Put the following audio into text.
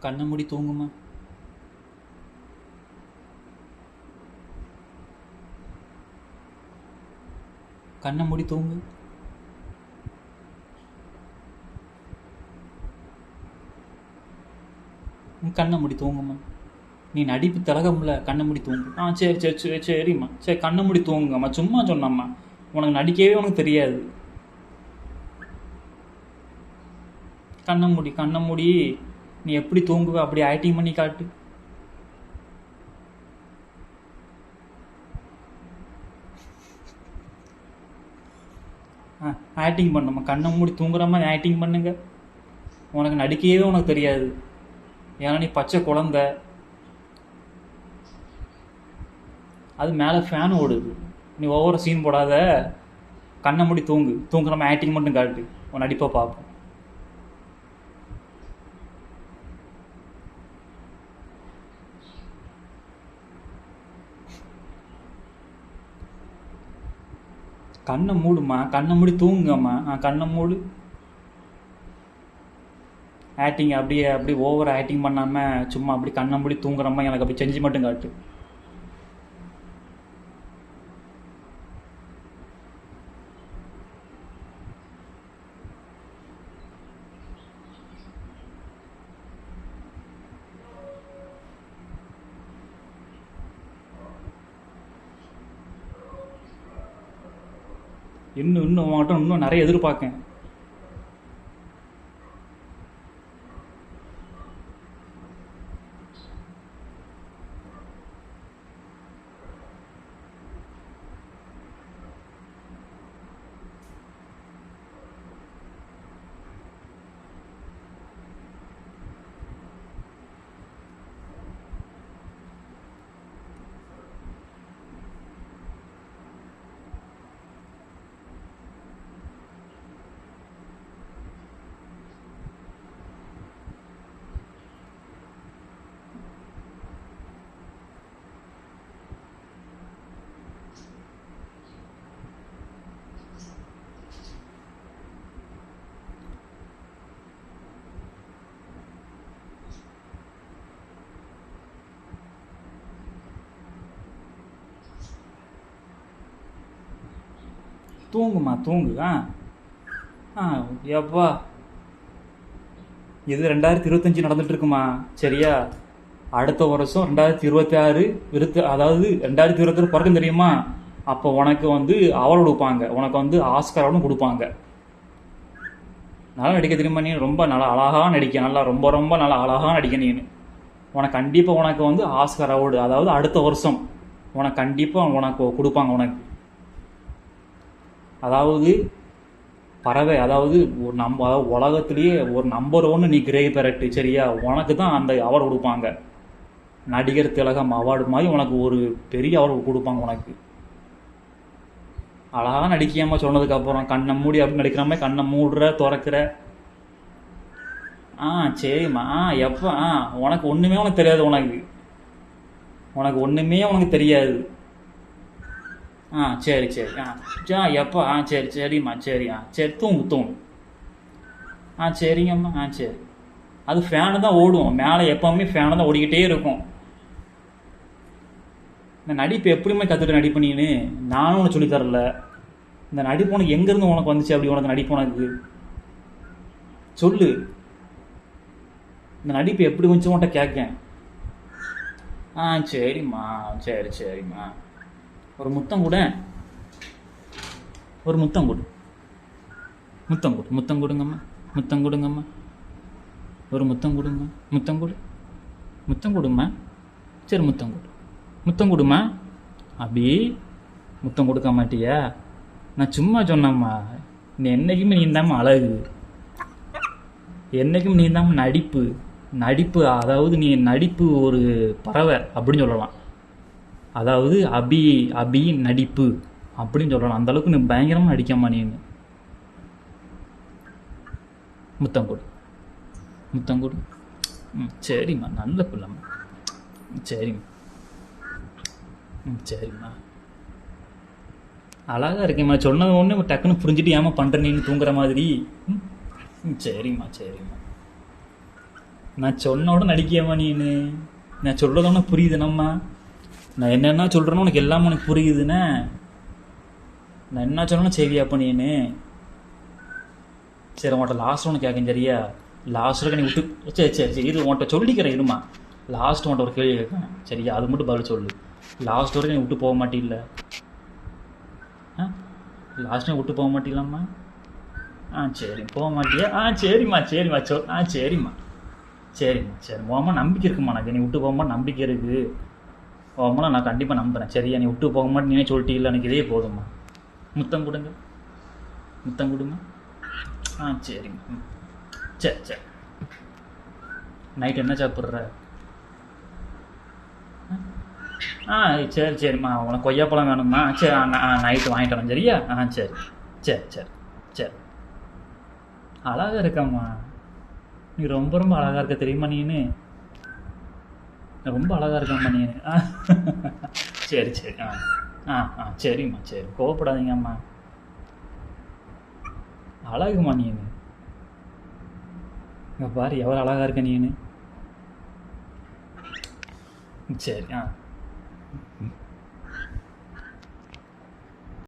கண்ணை மூடி தூங்குமா? கண்ணை மூடி தூங்கு. கண்ணை மூடி தூங்குமா? நீ நடிப்பு திலகம்ல கண்ணை மூடி தூங்கு. ஆ சரி சரி சரி சரிம்மா. சரி கண்ணை மூடி தூங்குங்கம்மா. சும்மா சொன்னம்மா. உனக்கு நடிக்கவே உனக்கு தெரியாது. கண்ணை மூடி கண்ணை மூடி. நீ எப்படி தூங்குவ? அப்படி ஆக்டிங் பண்ணி காட்டு. ஆ ஆக்டிங் பண்ணுமா கண்ணை மூடி தூங்குற மாதிரி ஆக்டிங் பண்ணுங்க. உனக்கு நடிக்கவே உனக்கு தெரியாது. ஏன்னா நீ பச்சை குழந்த. அது மேலே ஃபேன் ஓடுது. நீ ஒவ்வொரு சீன் போடாத. கண்ணை மூடி தூங்கு. தூங்குற மாதிரி ஆக்டிங் மட்டும் காட்டு. உன் நடிப்பை பார்ப்போம். கண்ணை மூடுமா கண்ணை மூடி தூங்குங்கம்மா. ஆ கண்ணை மூடு. ஆக்டிங் அப்படியே அப்படியே ஓவர் ஆக்டிங் பண்ணாமல் சும்மா அப்படி கண்ணை மூடி தூங்குறம்மா எனக்கு அப்படி செஞ்சு மட்டும் காட்டு. இன்னும் இன்னும் உன்கிட்ட இன்னும் நிறைய எதிர்பார்க்கேன். தூங்குமா தூங்கு ஆ ஆ எப்பா? இது ரெண்டாயிரத்தி இருபத்தஞ்சி நடந்துட்டு இருக்குமா சரியா? அடுத்த வருஷம் ரெண்டாயிரத்தி இருபத்தி ஆறு இருபத்தி அதாவது ரெண்டாயிரத்தி இருபத்தி பிறக்கும் தெரியுமா? அப்போ உனக்கு வந்து அவார்டு கொடுப்பாங்க. உனக்கு வந்து ஆஸ்கர் கொடுப்பாங்க. நல்லா நடிக்க தெரியுமா நீ ரொம்ப நல்லா அழகாக நடிக்க நல்லா ரொம்ப ரொம்ப நல்லா அழகாக நடிக்க நீ உனக்கு கண்டிப்பாக உனக்கு வந்து ஆஸ்கர் அவார்டு அதாவது அடுத்த வருஷம். உனக்கு கண்டிப்பாக உனக்கு கொடுப்பாங்க உனக்கு. அதாவது பறவை அதாவது ஒரு நம்ம அதாவது உலகத்திலேயே ஒரு நம்பர் ஒன்று நீ கிரே பெரட்டு சரியா? உனக்கு தான் அந்த அவார்டு கொடுப்பாங்க. நடிகர் திலகம் அவார்டு மாதிரி உனக்கு ஒரு பெரிய அவார்டு கொடுப்பாங்க உனக்கு. அழகாக நடிக்காமல் சொன்னதுக்கப்புறம் கண்ணை மூடி அப்படின்னு நடிக்கிற மாதிரி கண்ணை மூடுற திறக்கிற. ஆ சரிம்மா. ஆ எப்போ? ஆ உனக்கு ஒன்றுமே உனக்கு தெரியாது உனக்கு. உனக்கு ஒன்றுமே உனக்கு தெரியாது. ஆ சரி சரி. ஆ ஜா எப்போ? ஆ சரி சரிம்மா சரி. ஆ சரி தூங்கு தூங்கு. ஆ சரிங்கம்மா. ஆ சரி. அது ஃபேனு தான் ஓடும் மேலே எப்போவுமே ஃபேனு தான் ஓடிக்கிட்டே இருக்கும். இந்த நடிப்பு எப்படியுமே கற்றுட்டு நடிப்பு நீனு? நானும் உனக்கு சொல்லித்தரல இந்த நடிப்பு உனக்கு எங்கேருந்து உனக்கு வந்துச்சு? அப்படி உனக்கு நடிப்பு உனக்கு. சொல்லு. இந்த நடிப்பு எப்படி கொஞ்சம் உன்கிட்ட கேட்கேன் ஆ சரிம்மா. சரி சரிம்மா. ஒரு முத்தம் கூட ஒரு முத்தம் கொடு. முத்தம் கொடு. முத்தம் கொடுங்கம்மா. முத்தம் கொடுங்கம்மா. ஒரு முத்தம் கொடுங்க. முத்தம் கொடு. முத்தம் கொடுமா சரி முத்தம் கொடு. முத்தம் கொடுமா? அப்படி முத்தம் கொடுக்க மாட்டியா? நான் சும்மா சொன்னேம்மா. நீ என்னைக்குமே நீந்தாமல் அழகு. என்னைக்கும் நீந்தாமல் நடிப்பு. நடிப்பு அதாவது நீ நடிப்பு ஒரு பறவை அப்படின்னு சொல்லலாம். அதாவது அபி அபியின் நடிப்பு அப்படின்னு சொல்லலாம் அந்த அளவுக்கு நீ பயங்கரமாக நடிக்காமா நீ முத்தம் கொடு முத்தம் கொடு ம் சரிம்மா. நல்ல பிள்ளைம்மா. ம், சரிம்மா. ம் சரிம்மா. அழகா இருக்கேம்மா. சொன்னது ஒன்று டக்குன்னு புரிஞ்சுட்டு ஏமா பண்ணுறேன்னு தூங்குற மாதிரி? ம் சரிம்மா சரிம்மா. நான் சொன்னோட நடிக்கியம்மா நீனு நான் சொல்கிறதோட புரியுதுனம்மா. புரியுது நான் என்னென்ன சொல்கிறேன்னு உனக்கு எல்லாமே உனக்கு புரியுதுண்ணே நான் என்ன சொன்னாலும் செய்வியாப்பா நீனு. சரி உன்கிட்ட லாஸ்ட் ஒன்று கேட்கேன் சரியா? லாஸ்ட் வரைக்கும் நீ விட்டு சரி சரி சரி இது உன்கிட்ட சொல்லிக்கிறேன் இருமா. லாஸ்ட் உன்கிட்ட ஒரு கேள்வி கேட்கேன் சரியா அது மட்டும் பதில் சொல்லு. லாஸ்ட் வரைக்கும் நீ விட்டு போக மாட்டில்ல. ஆ? லாஸ்ட் விட்டு போக மாட்டீங்களாம்மா ஆ சரி போக மாட்டியா? ஆ சரிம்மா சரிம்மா சொல். ஆ சரிம்மா. சரிம்மா சரி போகாமல் நம்பிக்கை இருக்குமா? எனக்கு நீ விட்டு போகாம நம்பிக்கை இருக்குது போகாம நான் கண்டிப்பாக நம்புகிறேன் சரியா நீ விட்டு போக மாட்டேன் நீனே சொல்லிட்டீங்களா எனக்கு இதே போதும்மா. முத்தம் கொடுங்க. முத்தம் கொடுங்க ஆ சரிங்க சரி சரி நைட் என்ன சாப்பிட்ற? ஆ சரி சரிம்மா. உனக்கு கொய்யாப்பழம் வேணும்மா. சரி நைட்டு வாங்கிட்டு வரேன். சரியா? ஆ சரி. சரி சரி சரி அழகா இருக்கம்மா. நீ ரொம்ப ரொம்ப அழகா இருக்க தெரியுமா நீனு? ரொம்ப அழகாக இருக்காம்மா நீ. ஆ. சரி சரி. ஆ. ஆ ஆ. சரிம்மா சரி. கோவப்படாதீங்கம்மா அழகுமா நீனு பாரு எவ்வளோ அழகாக இருக்க நீனு சரி ஆ.